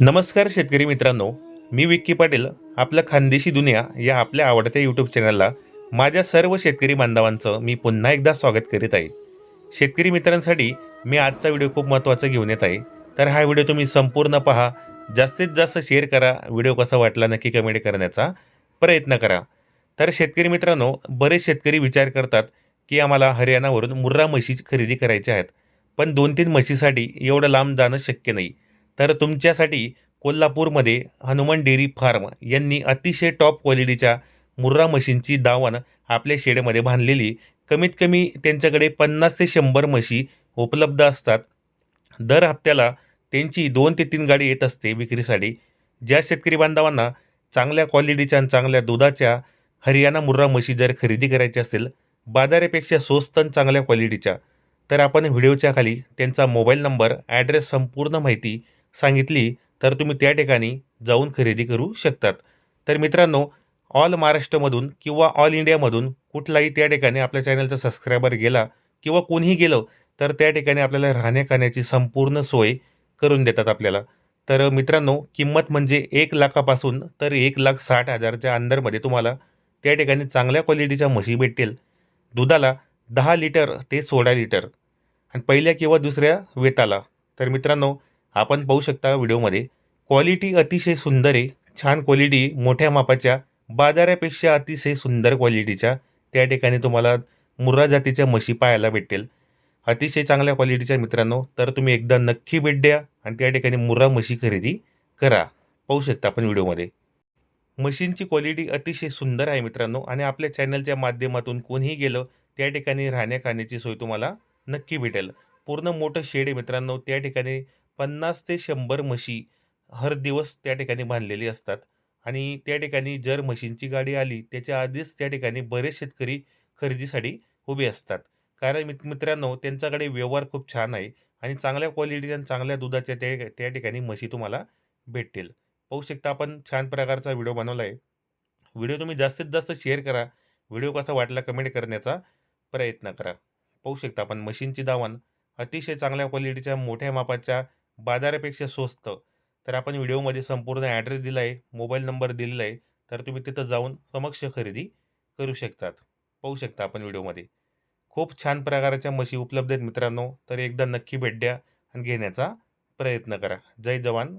नमस्कार शेतकरी मित्रांनो मी विक्की पाटील आपलं खानदेशी दुनिया या आपल्या आवडत्या यूट्यूब चॅनलला माझ्या सर्व शेतकरी बांधवांचं मी पुन्हा एकदा स्वागत करीत आहे. शेतकरी मित्रांसाठी मी आजचा व्हिडिओ खूप महत्त्वाचा घेऊन येत आहे. तर हा व्हिडिओ तुम्ही संपूर्ण पहा जास्तीत जास्त शेअर करा व्हिडिओ कसा वाटला नक्की कमेंट करण्याचा प्रयत्न करा. तर शेतकरी मित्रांनो बरेच शेतकरी विचार करतात की आम्हाला हरियाणावरून मुर्रा म्हशी खरेदी करायच्या आहेत. पण दोन तीन म्हशीसाठी एवढं लांब जाणं शक्य नाही. तर तुमच्यासाठी कोल्हापूरमध्ये हनुमान डेअरी फार्म यांनी अतिशय टॉप क्वालिटीच्या मुर्रा मशीनची दावण आपल्या शेडमध्ये बांधलेली. कमीत कमी त्यांच्याकडे पन्नास ते शंभर म्हशी उपलब्ध असतात. दर हप्त्याला त्यांची दोन ते तीन गाडी येत असते विक्रीसाठी. ज्या शेतकरी बांधवांना चांगल्या क्वालिटीच्या आणि चांगल्या दुधाच्या हरियाणा मुर्रा म्हशी जर खरेदी करायची असेल बाजारापेक्षा स्वस्त आणि चांगल्या क्वालिटीच्या तर आपण व्हिडिओच्या खाली त्यांचा मोबाईल नंबर ॲड्रेस संपूर्ण माहिती सांगितली तर तुम्ही त्या ठिकाणी जाऊन खरेदी करू शकतात. तर मित्रांनो ऑल महाराष्ट्रमधून किंवा ऑल इंडियामधून कुठलाही त्या ठिकाणी आपल्या चॅनलचा सबस्क्रायबर गेला किंवा कोणीही गेलं तर त्या ठिकाणी आपल्याला राहण्याखाण्याची संपूर्ण सोय करून देतात आपल्याला. तर मित्रांनो किंमत म्हणजे एक लाखापासून तर एक लाख साठ हजारच्या अंदरमध्ये तुम्हाला त्या ठिकाणी चांगल्या क्वालिटीच्या म्हशी भेटतील. दुधाला दहा लिटर ते सोळा लिटर. आणि पहिल्या किंवा दुसऱ्या वेताला. तर मित्रांनो आपण पाहू शकता व्हिडिओमध्ये. क्वालिटी अतिशय सुंदर आहे. छान क्वालिटी मोठ्या मापाच्या बाजारापेक्षा अतिशय सुंदर क्वालिटीच्या त्या ठिकाणी तुम्हाला मुर्रा जातीच्या म्हशी पाहायला भेटेल. अतिशय चांगल्या क्वालिटीच्या मित्रांनो तर तुम्ही एकदा नक्की भेट द्या आणि त्या ठिकाणी मुर्रा म्हशी खरेदी करा. पाहू शकता आपण व्हिडिओमध्ये. मशीनची क्वालिटी अतिशय सुंदर आहे मित्रांनो आणि आपल्या चॅनलच्या माध्यमातून कोणीही गेलं त्या ठिकाणी राहण्या खाण्याची सोय तुम्हाला नक्की भेटेल. पूर्ण मोठं शेड आहे मित्रांनो त्या ठिकाणी पन्नास ते शंभर म्हशी हर दिवस त्या ठिकाणी बांधलेली असतात. आणि त्या ठिकाणी जर म्हशींची गाडी आली त्याच्या आधीच त्या ठिकाणी बरेच शेतकरी खरेदीसाठी उभे असतात. कारण मित मित्रांनो त्यांच्याकडे व्यवहार खूप छान आहे आणि चांगल्या क्वालिटीच्या आणि चांगल्या दुधाच्या त्या त्या ठिकाणी म्हशी तुम्हाला भेटतील. पाहू शकता आपण छान प्रकारचा व्हिडिओ बनवला आहे व्हिडिओ तुम्ही जास्तीत जास्त शेअर करा. व्हिडिओ कसा वाटला कमेंट करण्याचा प्रयत्न करा. पाहू शकता आपण मशीनची दावण. अतिशय चांगल्या क्वालिटीच्या मोठ्या मापाच्या बाजारापेक्षा स्वस्त. तर आपण व्हिडिओमध्ये संपूर्ण ॲड्रेस दिला आहे मोबाईल नंबर दिलेला आहे तर तुम्ही तिथं जाऊन समक्ष खरेदी करू शकतात. पाहू शकता आपण व्हिडिओमध्ये. खूप छान प्रकाराच्या म्हशी उपलब्ध आहेत मित्रांनो तर एकदा नक्की भेट द्या आणि घेण्याचा प्रयत्न करा. जय जवान.